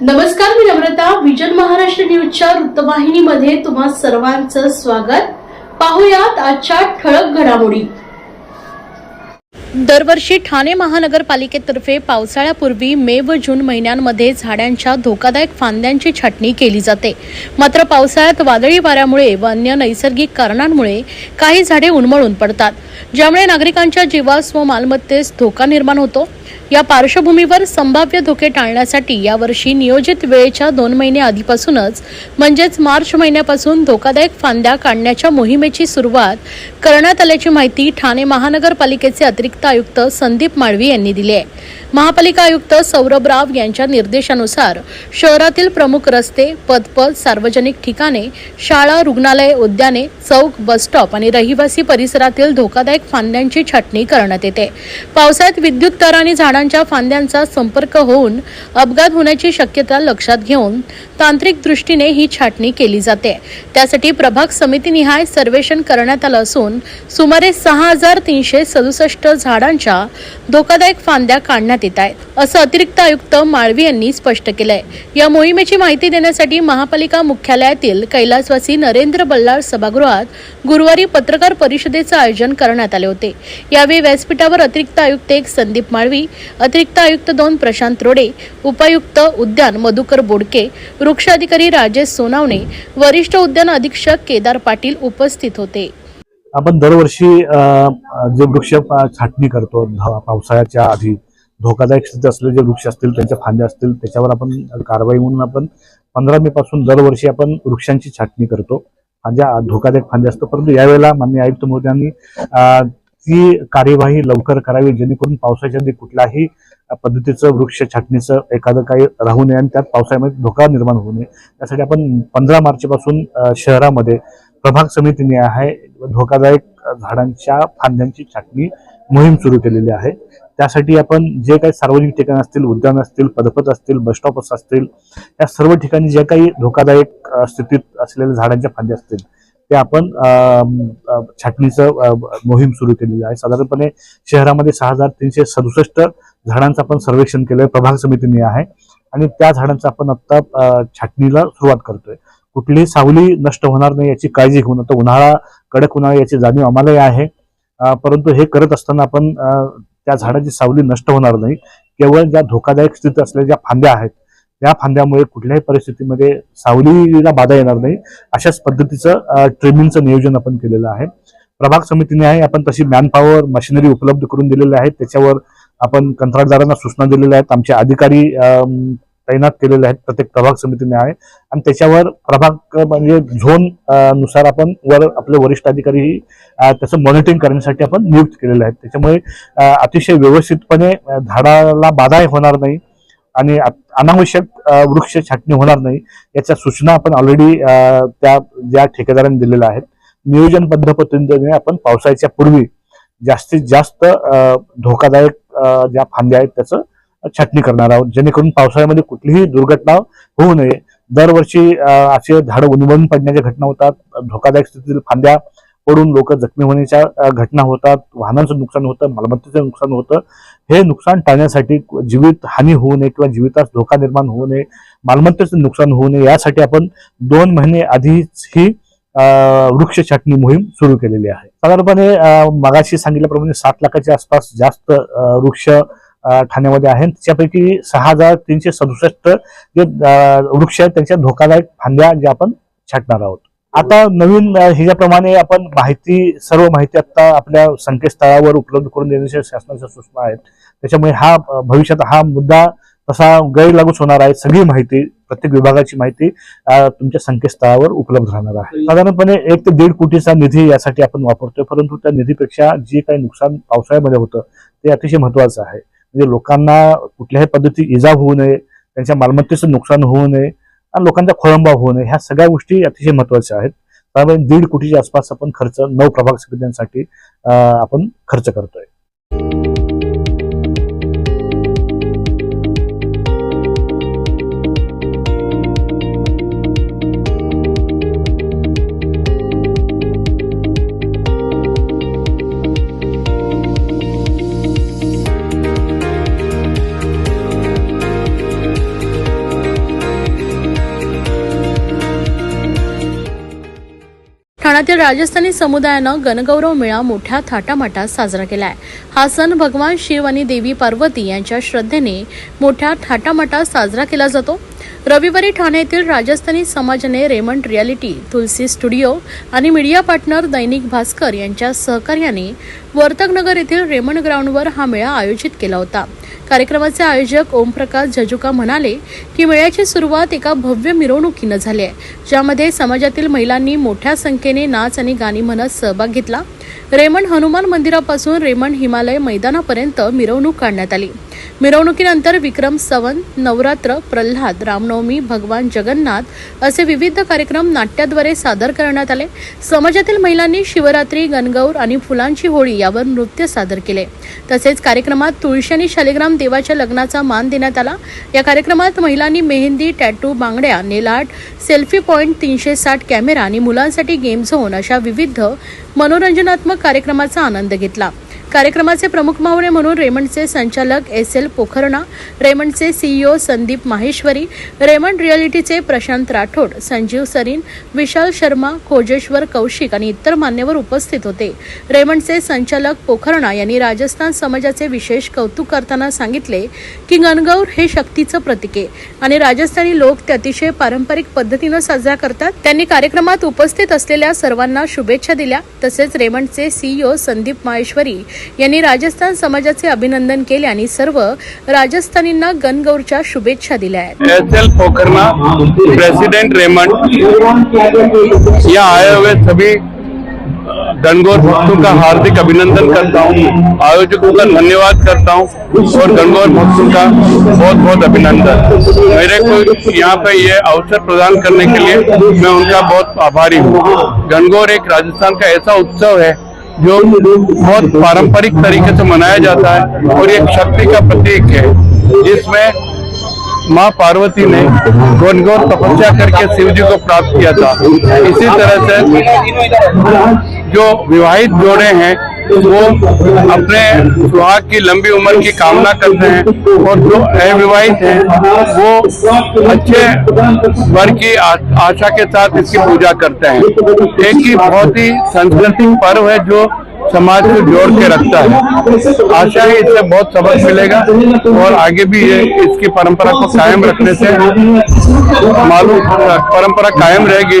नमस्कार मी नम्रता. विजन महाराष्ट्र न्यूजच्या वृत्तवाहिनीमध्ये तुम्हा सर्वांचं स्वागत. पाहुयात आजच्या ठळक घडामोडी. दरवर्षी ठाणे महानगरपालिकेतर्फे पावसाळ्यापूर्वी मे व जून महिन्यांमध्ये झाडांच्या धोकादायक फांद्यांची छाटणी केली जाते. मात्र पावसाळ्यात वादळी वाऱ्यामुळे व अन्य नैसर्गिक कारणांमुळे काही झाडे उन्मळून पडतात. ज्यामुळे नागरिकांच्या जीवास व मालमत्तेस धोका निर्माण होतो. या पार्श्वभूमीवर संभाव्य धोके टाळण्यासाठी यावर्षी नियोजित वेळेच्या दोन महिने आधीपासूनच म्हणजेच मार्च महिन्यापासून धोकादायक फांद्या काढण्याच्या मोहिमेची सुरुवात करण्यात आल्याची माहिती ठाणे महानगरपालिकेचे अतिरिक्त आयुक्त संदीप माळवी यांनी दिली आहे. महापालिका आयुक्त सौरभ राव यांच्या निर्देशानुसार शहरातील प्रमुख रस्ते पदपथ सार्वजनिक ठिकाणे शाळा रुग्णालय उद्याने चौक बसस्टॉप आणि रहिवासी परिसरातील धोकादायक फांद्यांची छाटणी करण्यात येते. पावसाळ्यात विद्युत तार झाडांच्या फांद्यांचा संपर्क होऊन अपघात होण्याची शक्यता लक्षात घेऊन तांत्रिक दृष्टीने ही छाटणी केली जाते. त्यासाठी प्रभाग समितीनिहाय सर्वेक्षण करण्यात आलं असून सुमारे सहा हजार तीनशे सदुसष्ट झाडांच्या धोकादायक फांद्या काढण्यात येत आहेत असं अतिरिक्त आयुक्त माळवी यांनी स्पष्ट केलंय. या मोहिमेची माहिती देण्यासाठी महापालिका मुख्यालयातील कैलासवासी नरेंद्र बल्लाळ सभागृहात गुरुवारी पत्रकार परिषदेचं आयोजन करण्यात आले होते. यावेळी व्यासपीठावर अतिरिक्त आयुक्त एक संदीप माळवी अतिरिक्त आयुक्त दोन प्रशांत रोडे उपायुक्त उद्यान मधुकर बोडके वृक्ष अधिकारी राजेश सोनावणे वरिष्ठ उद्यान अधीक्षक केदार पाटील उपस्थित होते. आपण दरवर्षी जे वृक्ष छाटणी करतो पावसाळ्याच्या आधी धोकादायक स्थिती असलेले जे वृक्ष असतील त्यांच्या फांद्या असतील त्याच्यावर आपण कारवाई म्हणून आपण पंधरा मे पासून दरवर्षी आपण वृक्षांची छाटणी करतो. फांद्या धोकादायक फांद्या असतो परंतु यावेळेला माननीय आयुक्त मोदी यांनी ती कार्यवाही लवकर करावी जेणेकरून पावसाच्या आधी कुठल्याही पद्धतीचं वृक्ष छाटणीचं एखादं काही राहू नये आणि त्यात पावसाळ्यामध्ये धोका निर्माण होऊ नये. त्यासाठी आपण पंधरा मार्चपासून शहरामध्ये प्रभाग समितीने आहे. धोकादायक झाडांच्या फांद्यांची छाटणी मोहीम सुरू केलेली आहे. त्यासाठी आपण जे काही सार्वजनिक ठिकाण असतील उद्यान असतील पदपथ असतील बसस्टॉप असतील या सर्व ठिकाणी जे काही धोकादायक स्थितीत असलेल्या झाडांच्या फांद्या असतील ते आपण छाटणीचं मोहीम सुरू केलेली आहे. साधारणपणे शहरामध्ये सहा हजार तीनशे सदुसष्ट झाडांचं आपण सर्वेक्षण केलंय प्रभाग समितीने आहे. आणि त्या झाडांचं आपण आत्ता छाटणीला सुरुवात करतोय. कुठलीही सावली नष्ट होणार नाही याची काळजी घेऊन आता उन्हाळा कडक उन्हाळा याची जाणीव आम्हालाही आहे. परंतु हे करत असताना आपण त्या झाडाची सावली नष्ट होणार नाही. केवळ ज्या धोकादायक स्थितीत असलेल्या ज्या फांद्या आहेत त्या फांद्यामुळे कुठल्याही परिस्थितीमध्ये सावलीला बाधा येणार नाही. अशाच पद्धतीचं ट्रेनिंगचं नियोजन आपण केलेलं आहे. प्रभाग समितीने आहे आपण तशी मॅनपॉवर मशिनरी उपलब्ध करून दिलेली आहे. त्याच्यावर आपण कंत्राटदारांना सूचना दिलेल्या आहेत. आमचे अधिकारी तैनात केलेले आहेत प्रत्येक प्रभाग समितीने आहे. आणि त्याच्यावर प्रभाग म्हणजे झोननुसार आपण वर आपले वरिष्ठ अधिकारी त्याचं मॉनिटरिंग करण्यासाठी आपण नियुक्त केलेले आहेत. त्याच्यामुळे अतिशय व्यवस्थितपणे झाडाला बाधाही होणार नाही आणि अनावश्यक वृक्ष छाटणी होणार नाही याच्या सूचना आपण ऑलरेडी त्या ज्या ठेकेदारांनी दिलेल्या आहेत. नियोजनबद्ध पद्धतीने आपण पावसाळ्याच्या पूर्वी जास्तीत जास्त धोकादायक ज्या फांद्या आहेत त्याचं छाटणी करणार आहोत. जेणेकरून पावसाळ्यामध्ये कुठलीही दुर्घटना होऊ नये. दरवर्षी असे झाडं उन्मळून पडण्याच्या घटना होतात. धोकादायक स्थितीतील फांद्या पडून लोक जखमी होण्याच्या घटना होतात. वाहनांचं नुकसान होतं. मालमत्तेचं नुकसान होतं. हे नुकसान टाळण्यासाठी जीवित हानी होऊ नये किंवा जीवितास धोका निर्माण होऊ नये. मालमत्तेचं नुकसान होऊ नये. यासाठी आपण दोन महिने आधीच ही वृक्ष छाटणी मोहीम सुरू केलेली आहे. साधारणपणे मगाशी सांगितल्याप्रमाणे सात लाखाच्या आसपास जास्त वृक्ष ठाण्यामध्ये आहेत. त्याच्यापैकी सहा हजार तीनशे सदुसष्ट जे वृक्ष आहेत त्यांच्या धोकादायक फांद्या ज्या आपण छाटणार आहोत. आता नवीन ह्याच्याप्रमाणे आपण माहिती सर्व माहिती आता आपल्या संकेतस्थळावर उपलब्ध करून देण्याच्या शासनाच्या सूचना आहेत. त्याच्यामुळे हा भविष्यात हा मुद्दा तसा गैरलागूच होणार आहे. सगळी माहिती प्रत्येक विभागाची माहिती तुमच्या संकेतस्थळावर उपलब्ध राहणार आहे. साधारणपणे एक ते दीड कोटीचा निधी यासाठी आपण वापरतोय परंतु त्या निधीपेक्षा जे काही नुकसान पावसाळ्यामध्ये होतं ते अतिशय महत्वाचं आहे. म्हणजे लोकांना कुठल्याही पद्धती इजा होऊ नये त्यांच्या मालमत्तेचं नुकसान होऊ नये आणि लोकांचा खोळंबा होऊ नये ह्या सगळ्या गोष्टी अतिशय महत्त्वाच्या आहेत. त्यामुळे दीड कोटीच्या आसपास आपण खर्च नऊ प्रभाग समित्यांसाठी आपण खर्च करतोय. ठाण्यातील राजस्थानी समुदायानं गणगौरव मेळा मोठ्या थाटामाटात साजरा केला आहे हा सण भगवान शिव आणि देवी पार्वती यांच्या श्रद्धेने मोठ्या थाटामाटात साजरा केला जातो. रविवारी ठाणे येथील राजस्थानी समाजाने रेमंड रियालिटी तुलसी स्टुडिओ आणि मीडिया पार्टनर दैनिक भास्कर यांच्या सहकार्याने वर्तकनगर येथील रेमंड ग्राउंडवर हा मेळा आयोजित केला होता. कार्यक्रमाचे आयोजक ओमप्रकाश जजुका म्हणाले की मेळ्याची सुरुवात एका भव्य मिरवणुकीनं झाली आहे ज्यामध्ये समाजातील महिलांनी मोठ्या संख्येने नाच आणि गाणी म्हणत सहभाग घेतला. रेमंड हनुमान मंदिरापासून रेमंड हिमालय मैदानापर्यंत मिरवणूक काढण्यात आली. मिरवणुकीनंतर विक्रम सवन नवरात्र प्रल्हाद रामनवमी भगवान जगन्नाथ असे विविध कार्यक्रम नाट्याद्वारे सादर करण्यात आले. समाजातील महिलांनी शिवरात्री गणगौर आणि फुलांची होळी यावर नृत्य सादर केले. तसेच कार्यक्रमात तुळशी आणि शालिग्राम देवाच्या लग्नाचा मान देण्यात आला. या कार्यक्रमात महिलांनी मेहंदी टॅटू बांगड्या नेलाट सेल्फी पॉईंट तीनशे साठ कॅमेरा आणि मुलांसाठी गेम झोन अशा विविध मनोरंजनात्मक कार्यक्रमाचा आनंद घेतला. कार्यक्रमाचे प्रमुख पाहुणे म्हणून रेमंडचे संचालक एस एल पोखरणा रेमंडचे सीईओ संदीप माहेश्वरी रेमंड रिअलिटीचे प्रशांत राठोड संजीव सरीन विशाल शर्मा खोजेश्वर कौशिक आणि इतर मान्यवर उपस्थित होते. रेमंडचे संचालक पोखरणा यांनी राजस्थान समाजाचे विशेष कौतुक करताना सांगितले की गणगौर हे शक्तीचं प्रतीक आहे आणि राजस्थानी लोक ते अतिशय पारंपरिक पद्धतीनं साजरा करतात. त्यांनी कार्यक्रमात उपस्थित असलेल्या सर्वांना शुभेच्छा दिल्या. तसेच रेमंडचे सीईओ संदीप माहेश्वरी यांनी राजस्थान समाजाचे अभिनंदन केले आणि सर्व राजस्थानींना गणगौरच्या शुभेच्छा दिल्या आहेत. S L Pokharna president Raymond या आए हुए सभी गणगौर भक्तों का हार्दिक अभिनंदन करता हूँ आयोजकों का धन्यवाद करता हूँ और गणगौर भक्तों का बहुत बहुत अभिनंदन। मेरे को यहाँ पे ये अवसर प्रदान करने के लिए मैं उनका बहुत आभारी हूँ। गणगौर एक राजस्थान का ऐसा उत्सव है जो बहुत पारंपरिक तरीके से मनाया जाता है और ये एक शक्ति का प्रतीक है। जिसमें माँ पार्वती ने गणगौर तपस्या करके शिव जी को प्राप्त किया था। इसी तरह से जो विवाहित जोड़े हैं वो अपने सुहाग की लंबी उम्र की कामना करते हैं और जो अविवाहित हैं, वो अच्छे वर की आशा के साथ इसकी पूजा करते हैं। एक ही बहुत ही सांस्कृतिक पर्व है जो समाज को जोड़ के रखता है। आशा है इससे बहुत सबक मिलेगा और आगे भी ये इसकी परंपरा को कायम रखने से मालूम, परंपरा कायम रहेगी।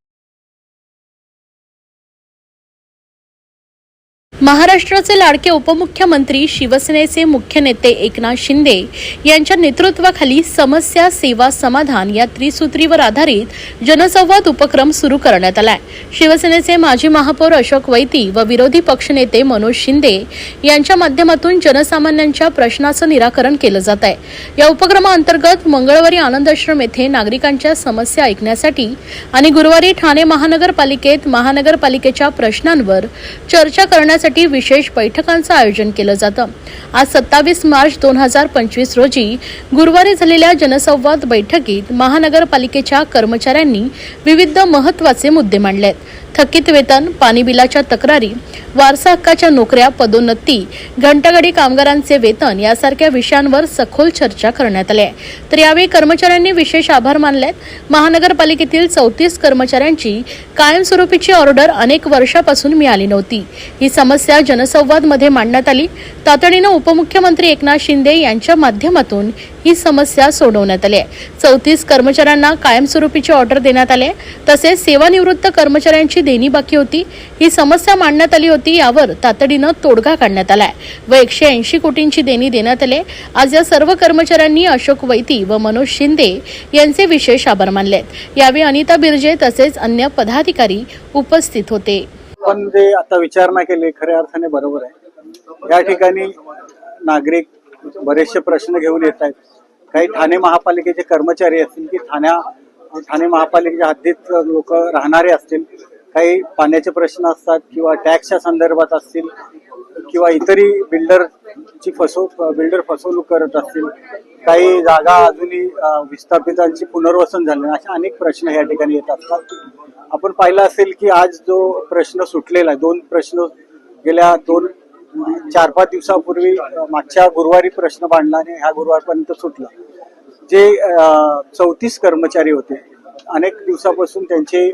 महाराष्ट्राचे लाडके उपमुख्यमंत्री शिवसेनेचे मुख्य नेते एकनाथ शिंदे यांच्या नेतृत्वाखाली समस्या सेवा समाधान या त्रिसूत्रीवर आधारित जनसंवाद उपक्रम सुरू करण्यात आलाय. शिवसेनेचे माजी महापौर अशोक वैती व विरोधी पक्षनेते मनोज शिंदे यांच्या माध्यमातून जनसामान्यांच्या प्रश्नाचं निराकरण केलं जात आहे. या उपक्रमाअंतर्गत मंगळवारी आनंदआश्रम येथे नागरिकांच्या समस्या ऐकण्यासाठी आणि गुरुवारी ठाणे महानगरपालिकेत महानगरपालिकेच्या प्रश्नांवर चर्चा करण्यासाठी विशेष बैठकांचं आयोजन केलं जातं. आज सत्तावीस मार्च दोन हजार पंचवीस रोजी गुरुवारी झालेल्या जनसंवाद बैठकीत महानगरपालिकेच्या कर्मचाऱ्यांनी विविध महत्त्वाचे मुद्दे मांडलेत. थकीत वेतन पाणी बिलाच्या तक्रारी वारसा हक्काच्या नोकऱ्या पदोन्नती घंटागाडी कामगारांचे वेतन यासारख्या विषयांवर सखोल चर्चा करण्यात आली आहे. तर यावेळी कर्मचाऱ्यांनी विशेष आभार मानलेत. महानगरपालिकेतील चौतीस कर्मचाऱ्यांची कायमस्वरूपीची ऑर्डर अनेक वर्षापासून मिळाली नव्हती. ही समस्या जनसंवादमध्ये मांडण्यात आली. तातडीनं उपमुख्यमंत्री एकनाथ शिंदे यांच्या माध्यमातून ही समस्या सोडवण्यात आली आहे. चौतीस कर्मचाऱ्यांना कायमस्वरूपीची ऑर्डर देण्यात आली आहे. तसेच सेवानिवृत्त कर्मचाऱ्यांची देणी बाकी होती. ही समस्या मांडण्यात आली होती यावर तातडीनं तोडगा काढण्यात आलाय व एकशे ऐंशी कोटींची देणी देण्यात आली आज या सर्व कर्मचाऱ्यांनी अशोक वैती व मनोज शिंदे यांचे विशेष आभार मानलेत यावेळी अनिता बिर्जे तसेच अन्य पदाधिकारी उपस्थित होते. पण जे आता विचारणा केली खऱ्या अर्थाने बरोबर आहे. या ठिकाणी नागरिक बरेचसे प्रश्न घेऊन येत आहेत. काही ठाणे महापालिकेचे कर्मचारी असतील की ठाण्या ठाणे महापालिकेच्या हद्दीत लोक राहणारे असतील काही पाण्याचे प्रश्न असतात किंवा टॅक्सच्या संदर्भात असतील किंवा इतरही बिल्डरची फसव बिल्डर फसवणूक करत असतील काही जागा अजूनही विस्थापितांची पुनर्वसन झाले असे अनेक प्रश्न या ठिकाणी येत असतात. आपण पाहिलं असेल की आज जो प्रश्न सुटलेला आहे दोन प्रश्न गेल्या दोन चार पाच दिवसापूर्वी मागच्या गुरुवारी प्रश्न मांडला आणि ह्या गुरुवारपर्यंत सुटला. जे चौतीस कर्मचारी होते अनेक दिवसापासून त्यांचे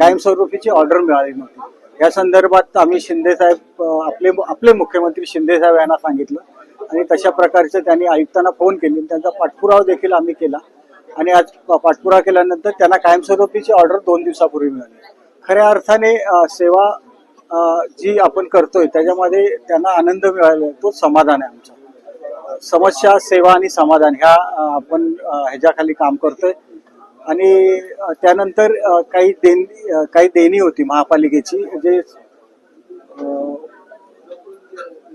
कायमस्वरूपीची ऑर्डर मिळाली नव्हती. या संदर्भात आम्ही शिंदे साहेब आपले आपले मुख्यमंत्री शिंदे साहेब यांना सांगितलं आणि तशा प्रकारचे त्यांनी आयुक्तांना फोन केली त्यांचा पाठपुरावा देखील आम्ही केला. आणि आज पाठपुरा केल्यानंतर त्यांना कायमस्वरूपीची ऑर्डर दोन दिवसापूर्वी मिळाली. खऱ्या अर्थाने सेवा जी आपण करतोय त्याच्यामध्ये त्यांना आनंद मिळाला तो समाधान आहे आमचा. समस्या सेवा आणि समाधान ह्या आपण ह्याच्याखाली काम करतोय. आणि त्यानंतर काही देण काही देणी होती महापालिकेची जे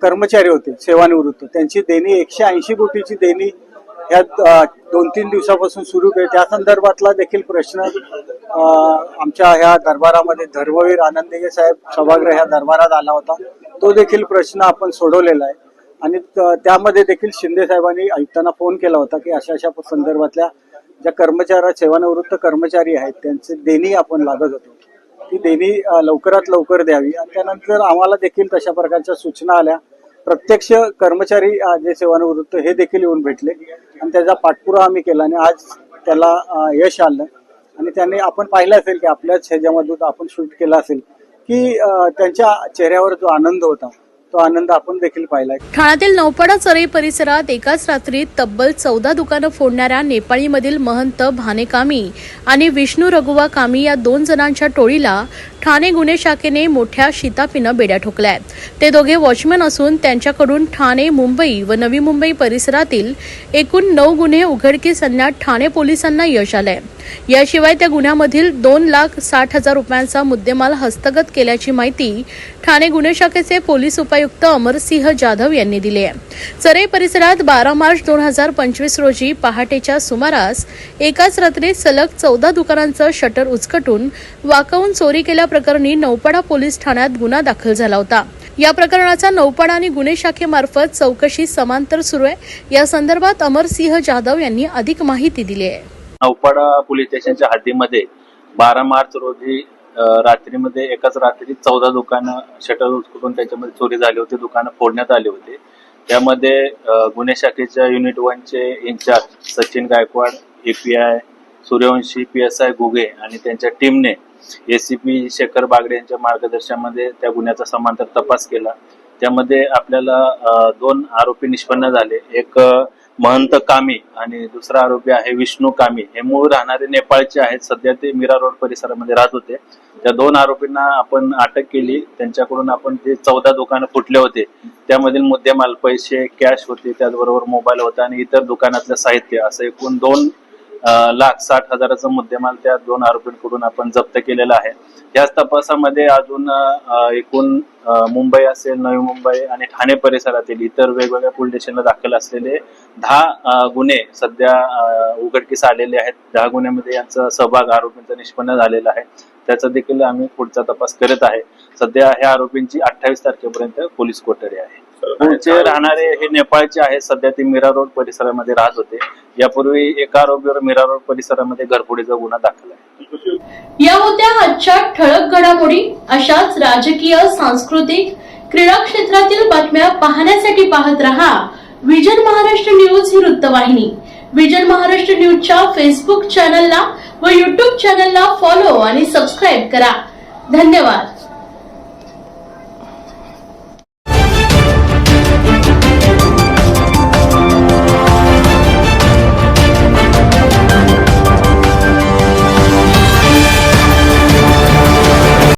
कर्मचारी होते सेवानिवृत्त. त्यांची देणी एकशे ऐंशी कोटीची देणी ह्या दोन तीन दिवसापासून सुरू केली. त्या संदर्भातला देखील प्रश्न आमच्या ह्या दरबारामध्ये धर्मवीर आनंदगे साहेब सभागृह ह्या दरबारात आला होता. तो देखील प्रश्न आपण सोडवलेला आहे. आणि त्यामध्ये देखील शिंदे साहेबांनी आयुक्तांना फोन केला होता की अशा अशा संदर्भातल्या ज्या कर्मचाऱ्या सेवानिवृत्त कर्मचारी आहेत त्यांचे देणी आपण लागत होतो. ती देणी लवकरात लवकर द्यावी. आणि त्यानंतर आम्हाला देखील तशा प्रकारच्या सूचना आल्या. प्रत्यक्ष कर्मचारी जे सेवानिवृत्त हे देखील येऊन भेटले. आणि त्याचा पाठपुरावा आम्ही केला आणि आज त्याला यश आलं. आणि त्याने आपण पाहिलं असेल की आपल्याच ह्याच्यामधून आपण शूट केला असेल की त्यांच्या चेहऱ्यावर जो आनंद होता तो आनंद आपण देखील पाहिला. ठाण्यातील नौपाडा चरई परिसरात एकाच रात्री तब्बल चौदा दुकानं फोडणाऱ्या नेपाळीमधील महंत भानेकामी आणि विष्णू रघुवा कामी या दोन जणांच्या टोळीला ठाणे गुन्हे शाखेने मोठ्या शितापीनं बेड्या ठोकल्या आहेत. ते दोघे वॉचमॅन असून त्यांच्याकडून ठाणे मुंबई व नवी मुंबई परिसरातील एकूण नऊ गुन्हे उघडकीस आणण्यात ठाणे पोलिसांना यश आलंय. याशिवाय त्या गुन्ह्यामधील दोन लाख साठ हजार रुपयांचा मुद्देमाल हस्तगत केल्याची माहिती ठाणे गुन्हे शाखेचे पोलीस उपायुक्त अमरसिंह जाधव यांनी दिली आहे. चरे परिसरात बारा मार्च दोन हजार पंचवीस रोजी पहाटेच्या सुमारास एकाच रात्री सलग चौदा दुकानांचं शटर उचकटून वाकवून चोरी केल्या प्रकरणी नौपाडा पोलीस ठाण्यात गुन्हा दाखल झाला होता. या प्रकरणाचा नौपाडा आणि गुन्हे शाखेमार्फत चौकशी समांतर सुरू आहे. या संदर्भात अमरसिंह जाधव यांनी अधिक माहिती दिली आहे. नौपाडा पोलीस स्टेशनच्या हद्दीमध्ये बारा मार्च रोजी रात्रीमध्ये एकाच रात्री चौदा दुकानं शटर उचकून त्याच्यामध्ये चोरी झाली होती दुकानं फोडण्यात आली होती. त्यामध्ये गुन्हे शाखेच्या unit वनचे incharge Sachin Gaikwad API Suryavanshi P S I Ghuge आणि त्यांच्या टीमने एसीपी शेखर बागडे यांच्या मार्गदर्शनामध्ये त्या गुन्ह्याचा समांतर तपास केला. त्यामध्ये आपल्याला दोन आरोपी निष्पन्न झाले. एक महंत कामी आणि दुसरा आरोपी आहे विष्णू कामी. हे मूळ राहणारे नेपाळचे आहेत. सध्या ते मीरा रोड परिसरामध्ये राहत होते. त्या दोन आरोपींना आपण अटक केली. त्यांच्याकडून आपण ते चौदा दुकानं फुटले होते. त्यामधील मुद्देमाल पैसे कॅश होते. त्याचबरोबर मोबाईल होता आणि इतर दुकानातलं साहित्य असं एकूण दोन लाख साठ हजाराचा मुद्देमाल त्या दोन आरोपींकडून आपण जप्त केलेला आहे. याच तपासामध्ये अजून एकूण मुंबई असेल नवी मुंबई आणि ठाणे परिसरातील इतर वेगवेगळ्या पोलीस स्टेशनला दाखल असलेले दहा गुन्हे सध्या उघडकीस आलेले आहेत. दहा गुन्ह्यामध्ये यांचा सहभाग आरोपींचा निष्पन्न झालेला आहे. त्याचा देखील आम्ही पुढचा तपास करत आहे. सध्या ह्या आरोपींची अठ्ठावीस तारखेपर्यंत पोलीस कोठडी आहे. पुढचे राहणारे हे नेपाळचे आहेत. सध्या ते मीरा रोड परिसरामध्ये राहत होते. यापूर्वी एका आरोपीवर मीरा रोड परिसरामध्ये घरफोडीचा गुन्हा दाखल आहे. या होत्या आजच्या ठळक घडामोडी. अशाच राजकीय सांस्कृतिक क्रीडा क्षेत्रातील बातम्या पाहण्यासाठी पाहत रहा विजन महाराष्ट्र न्यूज ही वृत्तवाहिनी. विजन महाराष्ट्र न्यूजच्या फेसबुक चॅनलला व युट्यूब चॅनलला फॉलो आणि सबस्क्राईब करा. धन्यवाद.